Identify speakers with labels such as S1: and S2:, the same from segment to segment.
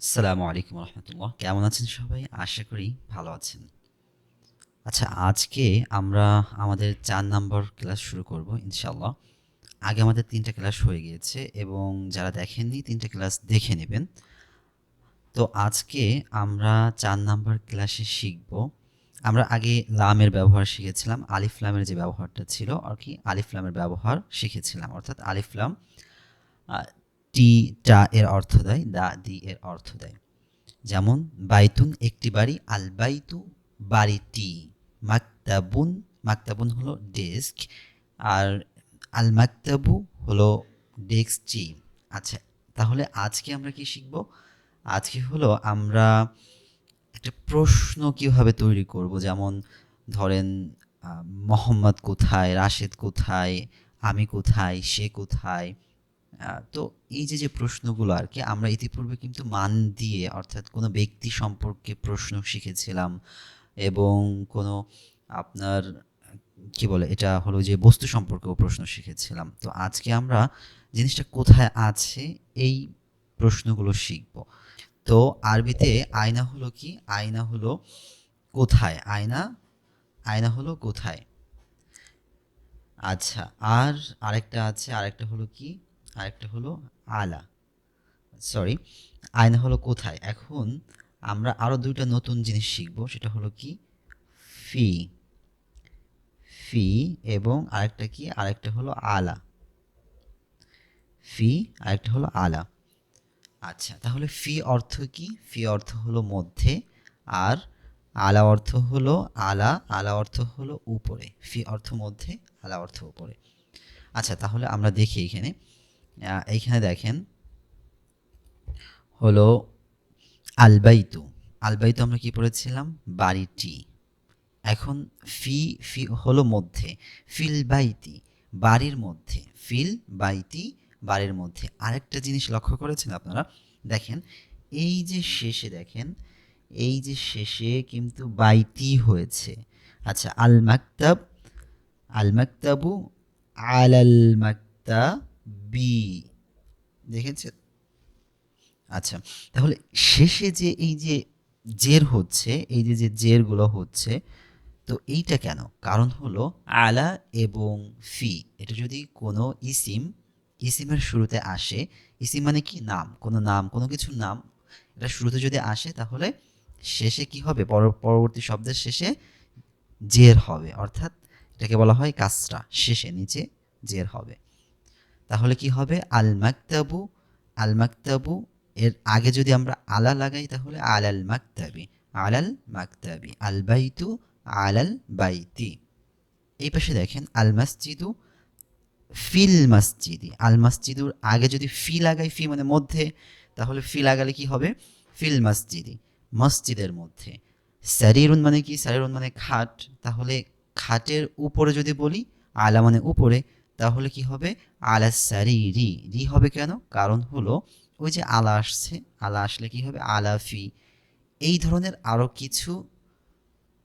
S1: আসসালামু আলাইকুম রহমতুল্লাহ। কেমন আছেন সবাই? আশা করি ভালো আছেন। আচ্ছা আজকে আমরা আমাদের চার নম্বর ক্লাস শুরু করব ইনশাল্লাহ আগে আমাদের তিনটা ক্লাস হয়ে গিয়েছে এবং যারা দেখেননি তিনটা ক্লাস দেখে নেবেন। তো আজকে আমরা চার নাম্বার ক্লাসে শিখব। আমরা আগে লামের ব্যবহার শিখেছিলাম আলিফ লামের যে ব্যবহারটা ছিল আর কি আলিফ লামের ব্যবহার শিখেছিলাম অর্থাৎ আলিফ লাম আহ, টি টা এর অর্থ দেয়, দা দি এর অর্থ দেয়। যেমন, বাইতুন একটি বাড়ি, আল বাইতু বাড়িটি, মাকতাবুন মাকতাবুন হলো ডেস্ক, আর আল মাক্তাবু হলো ডেস্কটি। আচ্ছা তাহলে আজকে আমরা কি শিখব? আজকে হলো আমরা একটা প্রশ্ন কীভাবে তৈরি করব? যেমন, ধরেন মোহাম্মদ কোথায়, রাশেদ কোথায়, আমি কোথায়, সে কোথায় তো এই যে যে প্রশ্নগুলো আর কি, আমরা ইতিপূর্বে কিন্তু মান দিয়ে, অর্থাৎ কোনো ব্যক্তি সম্পর্কে প্রশ্ন শিখেছিলাম এবং কোনো আপনার, কি বলে, এটা হলো যে বস্তু সম্পর্কেও প্রশ্ন শিখেছিলাম। তো আজকে আমরা জিনিসটা কোথায় আছে, এই প্রশ্নগুলো শিখব। তো আরবিতে আয়না হলো কি? আয়না হলো কোথায়? আয়না? আয়না হলো কোথায়? আচ্ছা আর আরেকটা আছে, আরেকটা হলো কি? আরেকটা হলো আলা। সরি আয়না হলো কোথায়? এখন আমরা আরও দুইটা নতুন জিনিস শিখব, সেটা হলো কি? ফি। ফি এবং আরেকটা কি? আরেকটা হলো আলা। ফি, আরেকটা হলো আলা। আচ্ছা তাহলে ফি অর্থ কি? ফি অর্থ হলো মধ্যে, আর আলা অর্থ হলো আলা আলা অর্থ হলো উপরে। ফি অর্থ মধ্যে, আলা অর্থ উপরে। আচ্ছা তাহলে আমরা দেখি এখানে। এইখানে দেখেন হলো আলবাইতু। আলবাইতু আমরা কি পড়েছিলাম? বাড়িটি। এখন ফি ফি হলো মধ্যে। ফিল বাইতি বাড়ির মধ্যে। ফিল বাইতি বাড়ির মধ্যে। আরেকটা জিনিস লক্ষ্য করেছেন আপনারা? দেখেন, এই যে শেষে দেখেন, এই যে শেষে কিন্তু বাইতি হয়েছে। আচ্ছা আল মাকতাব আল মাকতাবু আলাল মাকতাবি দেখেছেন? আচ্ছা তাহলে শেষে যে এই যে জের হচ্ছে, এই যে যে জেরগুলো হচ্ছে, তো এইটা কেন? কারণ হলো আলা এবং ফি। এটা যদি কোনো ইসিম, ইসিমের শুরুতে আসে, ইসিম মানে কি? নাম। কোনো নাম, কোনো কিছুর নাম। এটা শুরুতে যদি আসে, তাহলে শেষে কি হবে? পর- পরবর্তী শব্দের শেষে জের হবে। অর্থাৎ এটাকে বলা হয় কাসরা। শেষে, নিচে জের হবে। তাহলে কি হবে? আল মাকতাবু আল মাকতাবু এর আগে যদি আমরা আলা লাগাই তাহলে আলাল মাকতাবি আলাল মাকতাবি আল বাইতু আলাল বাইতি এই পাশে দেখেন আল মসজিদু ফিল মসজিদি আল মসজিদুর আগে যদি ফি লাগাই, ফি মানে মধ্যে, তাহলে ফি লাগালে কি হবে? ফিল মসজিদি মসজিদের মধ্যে। স্যারিরুন মানে কি? স্যারিরুন মানে খাট। তাহলে খাটের উপরে যদি বলি, আলা মানে উপরে তাহলে কি হবে? আলা স্যারি রি রি হবে কেন? কারণ হলো ওই যে আলা আসছে, আলা আসলে কি হবে? আলাফি এই ধরনের আরও কিছু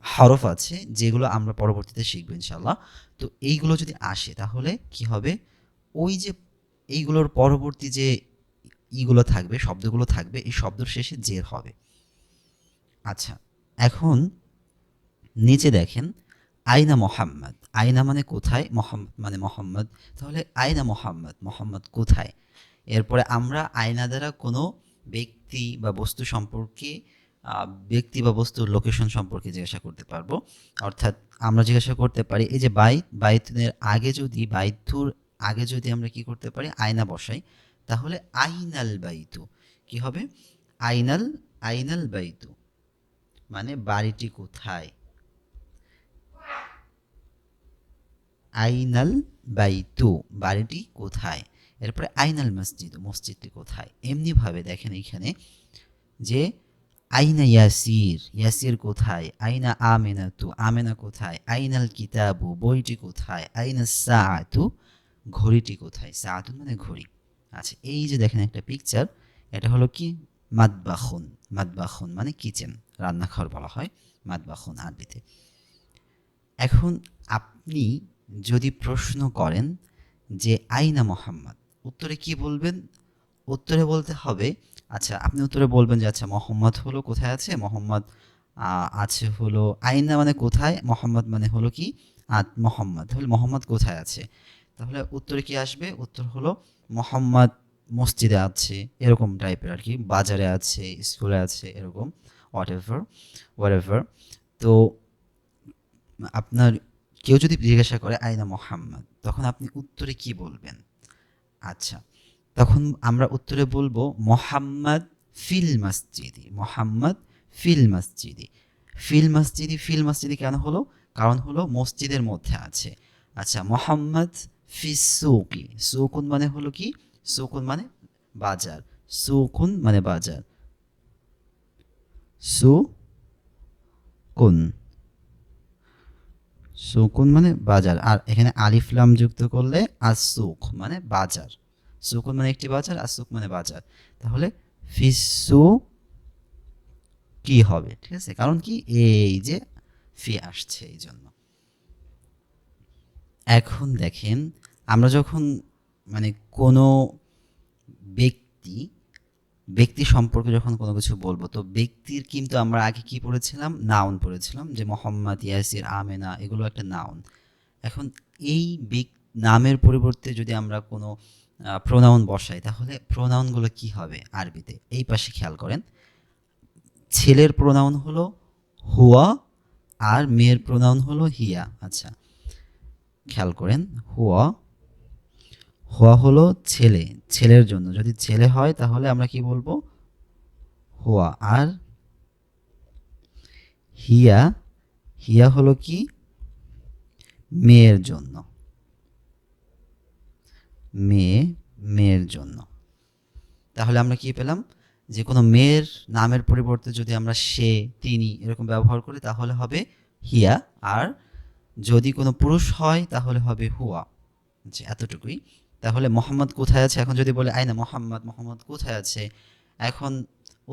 S1: হরফ আছে যেগুলো আমরা পরবর্তীতে শিখব ইনশাল্লাহ তো এইগুলো যদি আসে তাহলে কি হবে? ওই যে এইগুলোর পরবর্তী যে ইগুলো থাকবে, শব্দগুলো থাকবে, এই শব্দের শেষে জের হবে। আচ্ছা এখন নিচে দেখেন, আইনা মোহাম্মদ। আইনা মানে কোথায়? মোহাম্মদ মানে মোহাম্মদ। তাহলে আয়না মোহাম্মদ মোহাম্মদ কোথায়? এরপরে আমরা আয়না দ্বারা কোনো ব্যক্তি বা বস্তু সম্পর্কে ব্যক্তি বা বস্তুর লোকেশন সম্পর্কে জিজ্ঞাসা করতে পারব। অর্থাৎ আমরা জিজ্ঞাসা করতে পারি, এই যে বাইত বাইতুনের আগে যদি বাইতুর আগে যদি আমরা কি করতে পারি? আয়না বসাই। তাহলে আইনাল বাইতু কি হবে? আইনাল আইনাল বাইতু। মানে বাড়িটি কোথায়? আইনাল বাইতু, বাড়িটি কোথায়? এরপরে আইনাল মসজিদ, মসজিদটি কোথায়? এমনিভাবে দেখেন এখানে যে আইনা ইয়াসির ইয়াসির কোথায়? আইনা আমেনাতু, আমেনা কোথায়? আইনাল কিতাবু, বইটি কোথায়? আইনা সাআতু, ঘড়িটি কোথায়? সাআতু মানে ঘড়ি। আচ্ছা এই যে দেখেন একটা পিকচার এটা হলো কি? মাদবাখুন মাদবাখুন মানে কিচেন, রান্নাঘর বলা হয় মাদবাখুন আরবিতে এখন আপনি যদি প্রশ্ন করেন যে আইনা মোহাম্মদ, উত্তরে কি বলবেন? উত্তরে বলতে হবে আচ্ছা আপনি উত্তরে বলবেন যে আচ্ছা মোহাম্মদ হলো কোথায় আছে? মোহাম্মদ আছে হলো আইনা মানে কোথায়? মোহাম্মদ মানে হলো কি? আত, মোহাম্মদ, তাহলে মোহাম্মদ কোথায় আছে? তাহলে উত্তরে কি আসবে? উত্তর হলো মোহাম্মদ মসজিদে আছে, এরকম টাইপের আর কি, বাজারে আছে, স্কুলে আছে, এরকম হোয়াট এভার হোয়াট এভার তো আপনার কেউ যদি জিজ্ঞাসা করে আইনা মোহাম্মদ? তখন আপনি উত্তরে কি বলবেন? আচ্ছা তখন আমরা উত্তরে বলব, মোহাম্মদ ফিল মসজিদি, মোহাম্মদ ফিল মসজিদি। ফিল মসজিদি ফিল মসজিদি কেন হলো? কারণ হলো মসজিদের মধ্যে আছে। আচ্ছা মোহাম্মদ ফি সুকি। সুকুন মানে হলো কি? সুকুন মানে বাজার। সুকুন মানে বাজার। সু কুন সুকুন মানে বাজার। আর এখানে আলিফলাম যুক্ত করলে আসুক মানে বাজার। সুকুন মানে একটি বাজার আসুক মানে বাজার। তাহলে ফিসু কি হবে? ঠিক আছে? কারণ কি? এই যে ফি আসছে এই জন্য। এখন দেখেন, আমরা যখন মানে কোনো ব্যক্তি ব্যক্তি সম্পর্কে যখন কোনো কিছু বলব, তো ব্যক্তির কিন্তু আমরা আগে কি পড়েছিলাম? নাউন পড়েছিলাম, যে মোহাম্মদ ইয়াসির, আমেনা, এগুলো একটা নাউন এখন এই নামের পরিবর্তে যদি আমরা কোনো প্রোনাউন বসাই, তাহলে প্রোনাউনগুলো কি হবে আরবিতে? এই পাশে খেয়াল করেন। ছেলের প্রোনাউন হলো হুয়া আর মেয়ের প্রোনাউন হলো হিয়া। আচ্ছা খেয়াল করেন, হুয়া হুয়া হলো ছেলে, ছেলের জন্য। যদি ছেলে হয়, তাহলে আমরা কি বলব? হুয়া আর হিয়া হিয়া হলো কি? মেয়ের জন্য। মেয়ে, মেয়ের জন্য। তাহলে আমরা কি পেলাম? যে কোনো মেয়ের নামের পরিবর্তে যদি আমরা সে, তিনি এরকম ব্যবহার করি, তাহলে হবে হিয়া। আর যদি কোনো পুরুষ হয়, তাহলে হবে হুয়া। আচ্ছা এতটুকুই। তাহলে মোহাম্মদ কোথায় আছে? এখন যদি বলে আইনা মোহাম্মদ মোহাম্মদ কোথায় আছে? এখন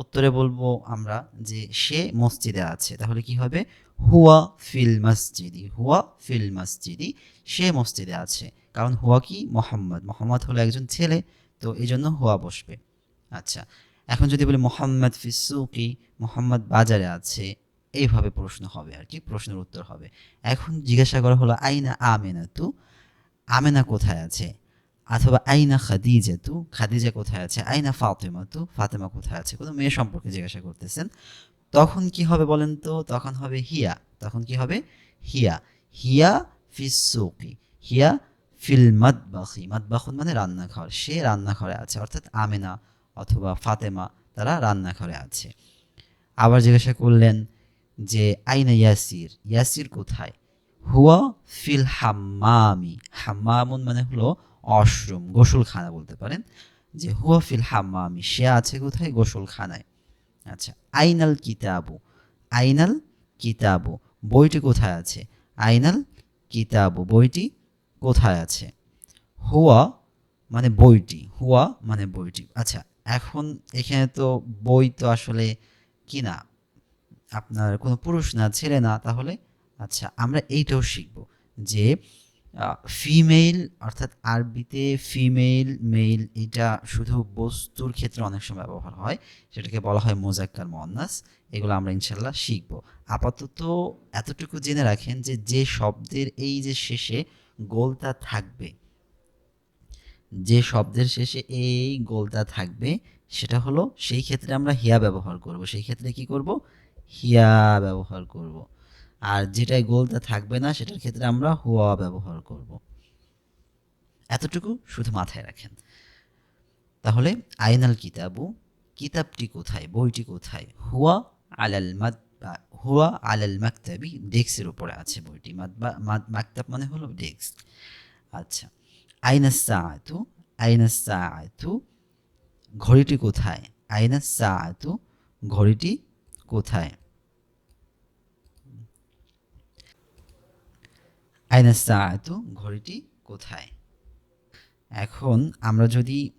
S1: উত্তরে বলব আমরা যে সে মসজিদে আছে। তাহলে কি হবে? হুয়া ফিল মসজিদি, হুয়া ফিল মসজিদি, সে মসজিদে আছে। কারণ হুয়া কি? মোহাম্মদ। মোহাম্মদ হলো একজন ছেলে, তো এই জন্য হুয়া বসবে। আচ্ছা এখন যদি বলি, মোহাম্মদ ফিসুকি মোহাম্মদ বাজারে আছে, এইভাবে প্রশ্ন হবে আর কি, প্রশ্নের উত্তর হবে। এখন জিজ্ঞাসা করা হলো আইনা আমেনা তু আমেনা কোথায় আছে? অথবা আইনা খাদিজা তু, খাদিজা কোথায় আছে? আইনা ফাতেমা তু, ফাতেমা কোথায় আছে? কোনো মেয়ে সম্পর্কে জিজ্ঞাসা করতেছেন। তখন কি হবে বলেন তো? তখন হবে হিয়া। তখন কি হবে? হিয়া। হিয়া ফিসুকি হিয়া ফিল মাদবাখি। মাদবাখুন মানে রান্নাঘর। সে রান্নাঘরে আছে। অর্থাৎ আমেনা অথবা ফাতেমা তারা রান্নাঘরে আছে। আবার জিজ্ঞাসা করলেন যে, আইনা ইয়াসির? ইয়াসির কোথায়? হুয়া ফিল হাম্মামি। হাম্মামুন মানে হলো অশ্রম, গোসলখানা বলতে পারেন, যে হুয়া ফিল হাম্মামি, সে আছে কোথায়? গোসলখানায়। আচ্ছা আইনাল কিতাবু আইনাল কিতাবু, বইটি কোথায় আছে? আইনাল কিতাবু, বইটি কোথায় আছে? হুয়া মানে বইটি, হুয়া মানে বইটি। আচ্ছা এখন এখানে তো বই তো আসলে কি না? আপনার কোনো পুরুষ না, ছেলে না, তাহলে আচ্ছা আমরা এইটাও শিখব যে ফিমেল অর্থাৎ আরবিতে ফিমেল মেল এটা শুধু বস্তুর ক্ষেত্রে অনেক সময় ব্যবহার হয়। সেটাকে বলা হয় মোজাক্কার মোয়ান্নাস এগুলো আমরা ইনশাল্লাহ শিখব। আপাতত এতটুকু জেনে রাখেন যে যে শব্দের এই যে শেষে গোলটা থাকবে, যে শব্দের শেষে এই গোলটা থাকবে, সেটা হলো সেই ক্ষেত্রে আমরা হিয়া ব্যবহার করব। সেই ক্ষেত্রে কি করব? হিয়া ব্যবহার করব। আর যেটাই গোলটা থাকবে না, সেটার ক্ষেত্রে আমরা হুয়া ব্যবহার করব। এতটুকু শুধু মাথায় রাখেন। তাহলে আইনাল কিতাবু, কিতাবটি কোথায়, বইটি কোথায়? হুয়া আলাল মাদ হুয়া আলাল মাকতাবি, ডেস্কের উপরে আছে বইটি। মাকতাব মানে হলো ডেস্ক। আচ্ছা আইনা সাআতু আইনা সাআতু, ঘড়িটি কোথায়? আইনা সাআতু, ঘড়িটি কোথায়? আইনা সাআতু ঘড়িটি কোথায়? এখন আমরা যদি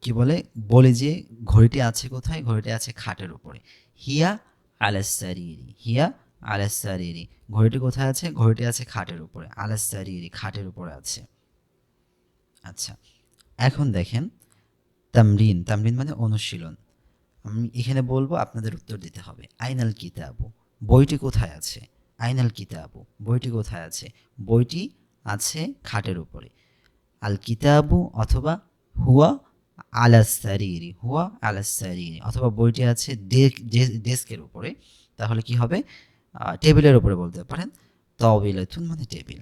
S1: কি বলে, বলি যে ঘড়িটি আছে কোথায়, ঘড়িটি আছে খাটের উপরে। হিয়া আলাসারিরি হিয়া আলাসারিরি। ঘড়িটি কোথায় আছে? ঘড়িটি আছে খাটের উপরে। আলাসারিরি, খাটের উপরে আছে। আচ্ছা এখন দেখেন, তামরিন তামরিন মানে অনুশীলন। আমি এখানে বলব, আপনাদের উত্তর দিতে হবে। আইনাল কিতাবু, বইটি কোথায় আছে? আইনাল কিতাবু, বইটি কোথায় আছে? বইটি আছে খাটের উপরে। আল কিতাবু অথবা হুয়া আলাসারিরি হুয়া আলাসারিরি অথবা বইটি আছে ডেস্কের উপরে। তাহলে কি হবে? টেবিলের উপরে বলতে পারেন। তবিলাতুন মানে টেবিল।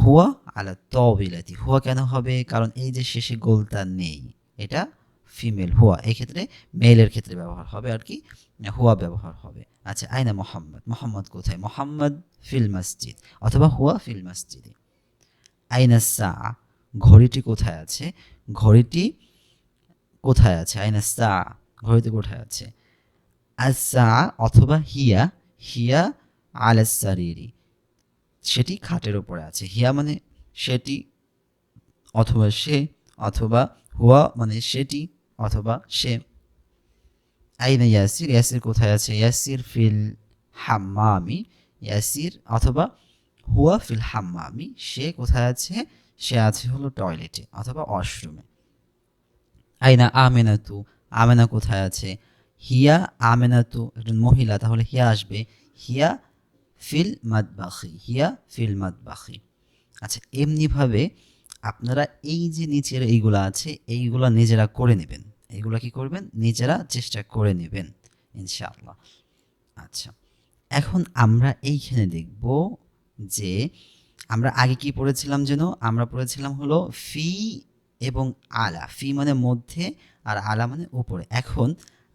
S1: হুয়া আলা তবিলাতি হুয়া কেন হবে? কারণ এই যে শেষে গোলটা নেই, এটা ফিমেল হুয়া, এই ক্ষেত্রে মেলের ক্ষেত্রে ব্যবহার হবে আর কি, হুয়া ব্যবহার হবে। আচ্ছা আইনা মোহাম্মদ মোহাম্মদ কোথায়? মোহাম্মদ ফিল মসজিদ অথবা হুয়া ফিল মসজিদে। আইনা সা, ঘড়িটি কোথায় আছে? ঘড়িটি কোথায় আছে? আইনা সা, ঘড়িটি কোথায় আছে? আসা অথবা হিয়া হিয়া আলাসারিরি সেটি খাটের ওপরে আছে। হিয়া মানে সেটি অথবা সে, অথবা হুয়া মানে সেটি অথবা সে আইনা ইয়াসির ইয়াসির কোথায় আছে? ইয়াসির ফিল হাম্মামি, ইয়াসির অথবা হুয়া ফিল হাম্মামি, সে কোথায় আছে? সে আছে হলো টয়লেটে অথবা ওয়াশরুমে। আইনা আমেনাতু, আমেনা কোথায় আছে? হিয়া আমেনাতু, একজন মহিলা, তাহলে হিয়া আসবে। হিয়া ফিল মাদবাখি, হিয়া ফিল মাদবাখি। আচ্ছা এমনিভাবে আপনারা এই যে নিচের এইগুলো আছে, এইগুলো নিজেরা করে নেবেন। এইগুলো কি করবেন? নিজেরা চেষ্টা করে নেবেন, ইনশাআল্লাহ। আচ্ছা এখন আমরা এইখানে দেখব যে আমরা আগে কি পড়েছিলাম যেন? আমরা পড়েছিলাম হলো ফি এবং আলা। ফি মানে মধ্যে আর আলা মানে উপরে। এখন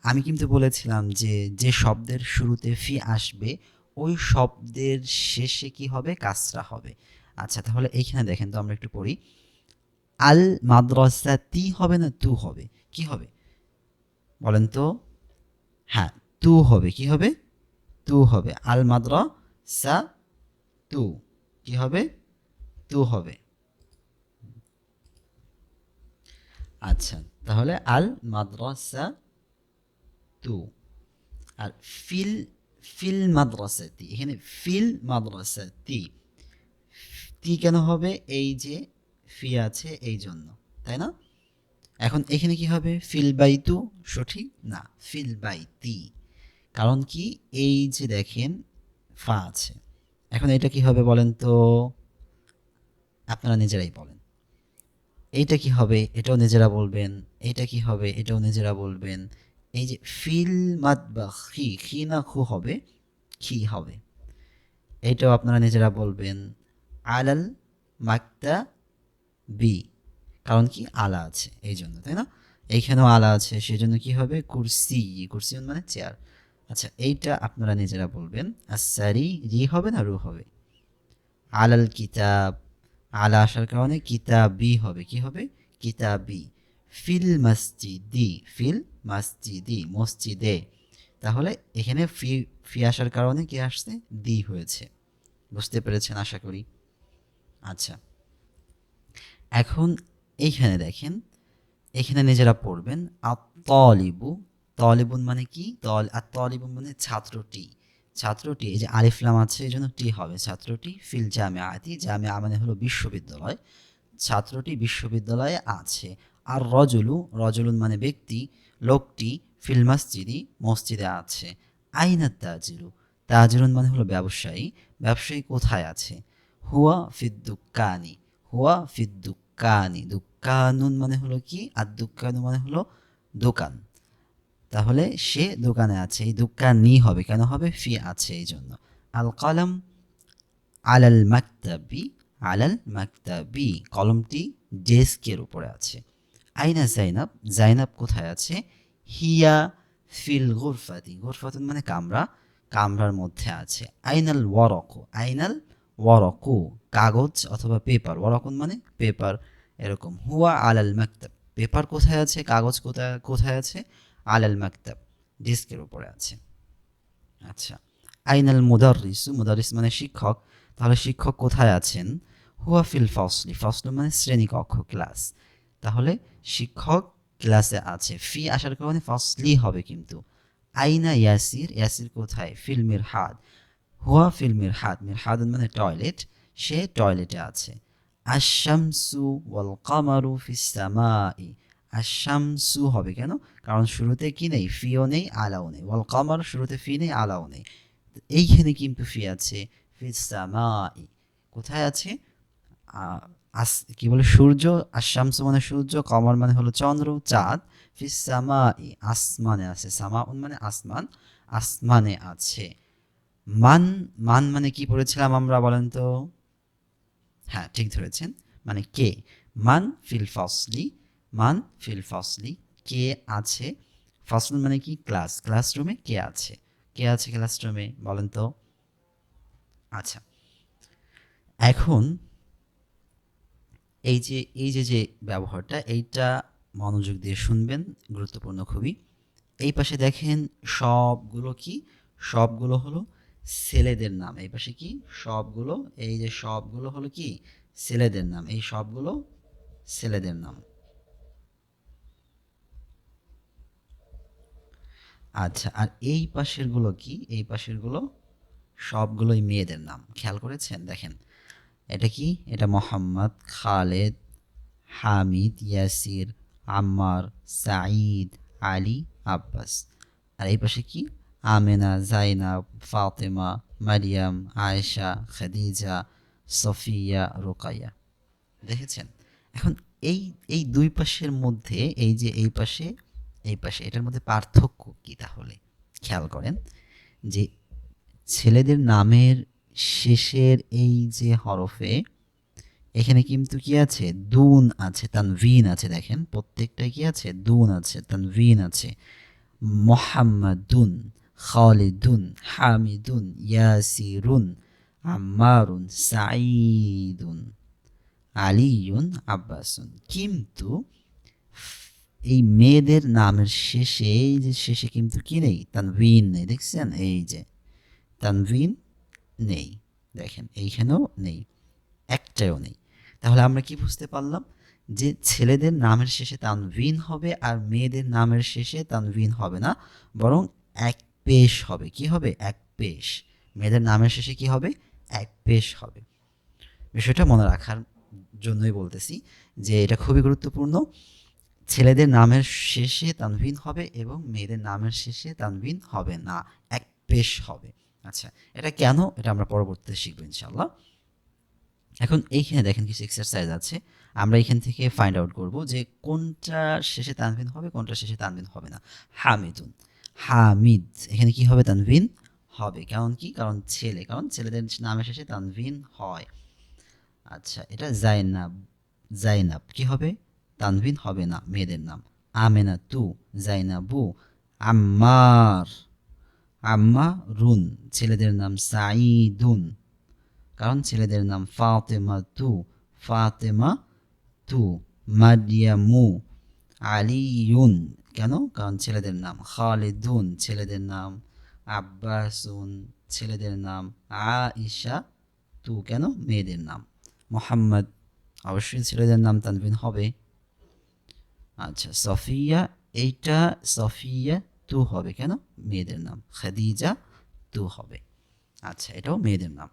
S1: আমি কিন্তু বলেছিলাম যে যে শব্দের শুরুতে ফি আসবে, ওই শব্দের শেষে কি হবে? কাসরা হবে। আচ্ছা তাহলে এইখানে দেখেন তো আমরা একটু পড়ি। আল মাদ্রাসা তি হবে না তু হবে? কি হবে? বলেন তো। হ্যাঁ তু হবে, কি হবে? তু হবে। আল মাদ্রাসা তু, কি হবে? তু হবে। আচ্ছা তাহলে আল মাদ্রাসা তু। আর ফিল ফিল মাদ্রাসাতি এখানে ফিল মাদ্রাসাতি তি কেন হবে? এই যে ফি আছে, এই জন্য, তাই না? এখন এখানে কি হবে? ফিল বাই তু সঠিক? না, ফিল বাই তি কারণ কি? এই যে দেখেন, ফা আছে। এখন এটা কি হবে বলেন তো? আপনারা নিজেরাই বলেন। এইটা কি হবে? এটাও নিজেরা বলবেন। এইটা কি হবে? এটাও নিজেরা বলবেন। এই যে ফিল মাত বা খি খি না খু হবে, খি হবে। এইটাও আপনারা নিজেরা বলবেন। আলাল মাক্তা বি। কারণ কি? আলা আছে এই জন্য তাই না? এইখানেও আলা আছে সেই জন্য কি হবে? কুরসি কুরসি মানে চেয়ার। আচ্ছা এইটা আপনারা নিজেরা বলবেন আর সারি রি হবে না রু হবে? আলাল কিতাব, আলা আসার কারণে কিতাবি হবে, কি হবে? কিতাবি। ফিল মসজিদি ফিল মসজিদি, মসজিদে। তাহলে এখানে ফি ফি আসার কারণে কি আসছে? দি হয়েছে। বুঝতে পেরেছেন, আশা করি? আচ্ছা। এখন এইখানে দেখেন, এখানে নিজেরা পড়বেন আতলিবু তলিবুন মানে কি? তল, আর তলিবুন মানে ছাত্রটি। ছাত্রটি, এই যে আলিফলাম আছে, এই জন্য টি হবে। ছাত্রটি, ফিল জামে আতি, জামে মানে হলো বিশ্ববিদ্যালয়। ছাত্রটি বিশ্ববিদ্যালয়ে আছে। আর রজলু, রজলুন মানে ব্যক্তি, লোকটি ফিল মসজিদি, মসজিদে আছে। আইনা তাজিরু, তাজিরুন মানে হলো ব্যবসায়ী। ব্যবসায়ী কোথায় আছে? হুয়া ফিদ্দুকানি হুয়া ফিদ্দুকানি দুকানুন মানে হলো কি? আর দুকানু মানে হলো দোকান। তাহলে সে দোকানে আছে, এই দোকানি হবে, কেন হবে? ফি আছে এই জন্য। আল কলম আলাল মাকতাবি আলাল মাকতাবি, কলমটি ডেস্কের উপরে আছে। আইনা জাইনাব জাইনাব কোথায় আছে? হিয়া ফিল গুরফাতি, গুরফাতুন মানে কামরা, কামরার মধ্যে আছে। আইনাল ওয়ারকু, আইনাল ওয়ারকো, কাগজ অথবা পেপার, ওয়ারকুন মানে পেপার। এরকম, হুয়া আল আল মাকতাব। পেপার কোথায় আছে? কাগজ কোথায় কোথায় আছে? আল আল মাকতাব, ডেস্কের উপরে আছে। আচ্ছা আইনাল মুদারিস মুদারিস মানে শিক্ষক। তাহলে শিক্ষক কোথায় আছেন? হুয়া ফিল ফসলি, ফসল মানে শ্রেণীকক্ষ, ক্লাস। তাহলে শিক্ষক ক্লাসে আছে। ফি আসার কারণে ফসলি হবে কিন্তু। আইনা ইয়াসির ইয়াসির কোথায়? ফিল মিরহাদ। হুয়া ফিল মিরহাদ মিরহাদ মানে টয়লেট। সে টয়লেটে আছে। আশামসু ওয়াল কামারু ফিস সামাই আশামসু হবে কেন? কারণ শুরুতে কি নেই? ফিও নেই, আলাও নেই। ওয়াল কামার শুরুতে ফি নেই, আলাও নেই। এইখানে কিন্তু ফি আছে ফি কোথায় আছে? আস, কি বলে? সূর্য আশামসু মানে সূর্য, কমর মানে হলো চন্দ্র, চাঁদ। ফি সামাই আসমানে আছে। সামাউন মানে আসমান, আসমানে আছে। মান মান মানে কি পড়েছিলাম আমরা বলেন তো? হ্যাঁ ঠিক ধরেছেন। মানে কে? মান ফিল ফসলি, মান ফিল ফসলি, কে আছে? ফসল মানে কি? ক্লাস। ক্লাসরুমে কে আছে? কে আছে ক্লাসরুমে? বলেন তো। আচ্ছা। এখন এই যে এই যে যে ব্যবহারটা, এইটা মনোযোগ দিয়ে শুনবেন, গুরুত্বপূর্ণ খুবই। এই পাশে দেখেন সবগুলো কি? সবগুলো হলো ছেলেদের নাম। এই পাশে কি? সবগুলো। এই যে সবগুলো হলো কি? ছেলেদের নাম। এই সবগুলো ছেলেদের নাম। আচ্ছা আর এই পাশেরগুলো কি? এই পাশেরগুলো সবগুলোই মেয়েদের নাম। খেয়াল করেছেন? দেখেন। এটা কি? এটা মোহাম্মদ, খালেদ, হামিদ, ইয়াসির, আম্মার, সাঈদ, আলী, আব্বাস। আর এই পাশে কি? আমেনা জাইনাব ফাতেমা মারিয়াম আয়েশা খাদিজা সফিয়া রোকাইয়া দেখেছেন? এখন এই এই দুই পাশের মধ্যে, এই যে এই পাশে এই পাশে, এটার মধ্যে পার্থক্য কি তাহলে? খেয়াল করেন যে ছেলেদের নামের শেষের এই যে হরফে, এখানে কিন্তু কি আছে? দুন আছে, তানভিন আছে দেখেন। প্রত্যেকটাই কি আছে? দুন আছে, তানভিন আছে। মোহাম্মদুন। খালিদুন, হামিদুন, ইয়াসিরুন, আম্মারুন, সাঈদুন আলিউন আব্বাসুন। কিন্তু এই মেয়েদের নামের শেষে, এই যে শেষে কিন্তু কি নেই? তানভিন নেই, দেখছেন? এই যে তানভিন নেই, দেখেন, এইখানেও নেই, একটাও নেই। তাহলে আমরা কি বুঝতে পারলাম? যে ছেলেদের নামের শেষে তানভিন হবে আর মেয়েদের নামের শেষে তানভিন হবে না, বরং এক পেশ হবে। কি হবে? এক পেশ। মেয়েদের নামের শেষে কি হবে? এক পেশ হবে। বিষয়টা মনে রাখার জন্যই বলতেছি যে এটা খুবই গুরুত্বপূর্ণ। ছেলেদের নামের শেষে তানভিন হবে এবং মেয়েদের নামের শেষে তানভিন হবে না। এক পেশ হবে। আচ্ছা এটা কেন? এটা আমরা পরবর্তীতে শিখব ইনশাল্লাহ এখন এইখানে দেখেন কিছু এক্সারসাইজ আছে। আমরা এখান থেকে ফাইন্ড আউট করব যে কোনটা শেষে তানভিন হবে কোনটা শেষে তানভিন হবে না। হামিদুন। হামিদ। এখানে কি হবে? তানভিন হবে। কারণ কি? কারণ ছেলে। কারণ ছেলেদের নামের শেষে তানভিন হয়। আচ্ছা এটা জাইনাব জাইনাব। কি হবে? তানভিন হবে না, মেয়েদের নাম। আমেনা তু জাইনাবু, আম্মার আম্মা রুন ছেলেদের নাম সাইদুন কারণ ছেলেদের নাম ফাতেমা তু ফাতেমা তু মারিয়ামু আলিউন কেন? কারণ ছেলেদের নাম খালিদুন, ছেলেদের নাম আব্বাসুন, ছেলেদের নাম আইসা তু কেন? মেয়েদের নাম। মোহাম্মদ, অবশ্যই ছেলেদের নাম তানভিন হবে। আচ্ছা সফিয়া, এইটা সফিয়া তু হবে কেন? মেয়েদের নাম। খাদিজা তু হবে। আচ্ছা এটাও মেয়েদের নাম।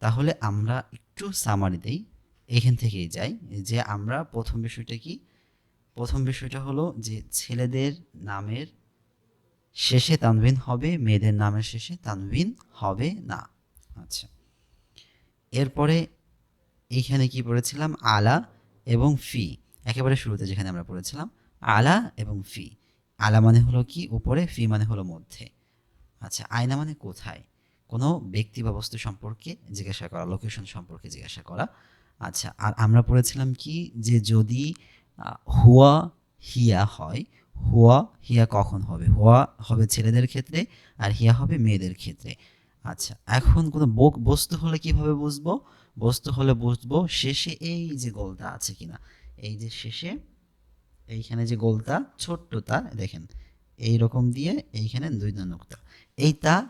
S1: তাহলে আমরা একটু সামারি দেই। এখান থেকেই যাই যে আমরা প্রথম বিষয়টা কি? প্রথম বিষয়টা হলো যে ছেলেদের নামের শেষে তানভিন হবে, মেয়েদের নামের শেষে তানভিন হবে না। আচ্ছা। এরপরে এইখানে কি পড়েছিলাম? আলা এবং ফি। একেবারে শুরুতে যেখানে আমরা পড়েছিলাম, আলা এবং ফি। আলা মানে হলো কি? উপরে, ফি মানে হলো মধ্যে। আচ্ছা আয়না মানে কোথায়? কোনো ব্যক্তি বা বস্তু সম্পর্কে জিজ্ঞাসা করা লোকেশন সম্পর্কে জিজ্ঞাসা করা। আচ্ছা আর আমরা পড়েছিলাম কি? যে যদি হুয়া হিয়া হয়। হুয়া হিয়া কখন হবে? হুয়া হবে ছেলেদের ক্ষেত্রে আর হিয়া হবে মেয়েদের ক্ষেত্রে। আচ্ছা এখন কোনো বক- বস্তু হলে কীভাবে বুঝব? বস্তু হলে বুঝব শেষে এই যে গোলটা আছে কিনা। এই যে শেষে এইখানে যে গোলটা, ছোট্টটা, দেখেন এই রকম দিয়ে এইখানে দুইটা নোকতা। এইটা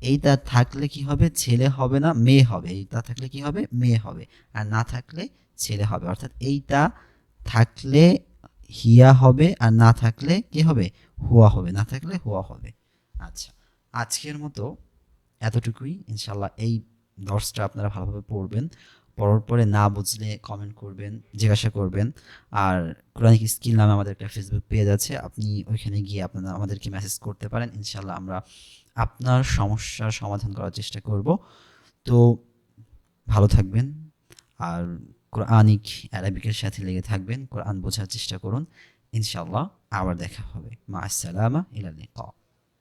S1: এইটা থাকলে কি হবে? ছেলে হবে না, মেয়ে হবে। এইটা থাকলে কি হবে? মেয়ে হবে। আর না থাকলে ছেলে হবে। অর্থাৎ এইটা থাকলে হিয়া হবে আর না থাকলে কি হবে? হুয়া হবে। না থাকলে হুয়া হবে। আচ্ছা আজকের মতো এতটুকুই। ইনশাল্লাহ এই দর্শটা আপনারা ভালোভাবে পড়বেন। পড়ার পরে না বুঝলে কমেন্ট করবেন, জিজ্ঞাসা করবেন। আর কোরআনিক স্কিল নামে আমাদের একটা ফেসবুক পেজ আছে। আপনি ওইখানে গিয়ে আপনারা আমাদেরকে মেসেজ করতে পারেন। ইনশাল্লাহ আমরা আপনার সমস্যার সমাধান করার চেষ্টা করব। তো ভালো থাকবেন। আর কোরআনিক অ্যারাবিকের সাথে লেগে থাকবেন। কোরআন বোঝার চেষ্টা করুন। ইনশাল্লাহ আবার দেখা হবে। মা আসসালামা ইলাল লিকা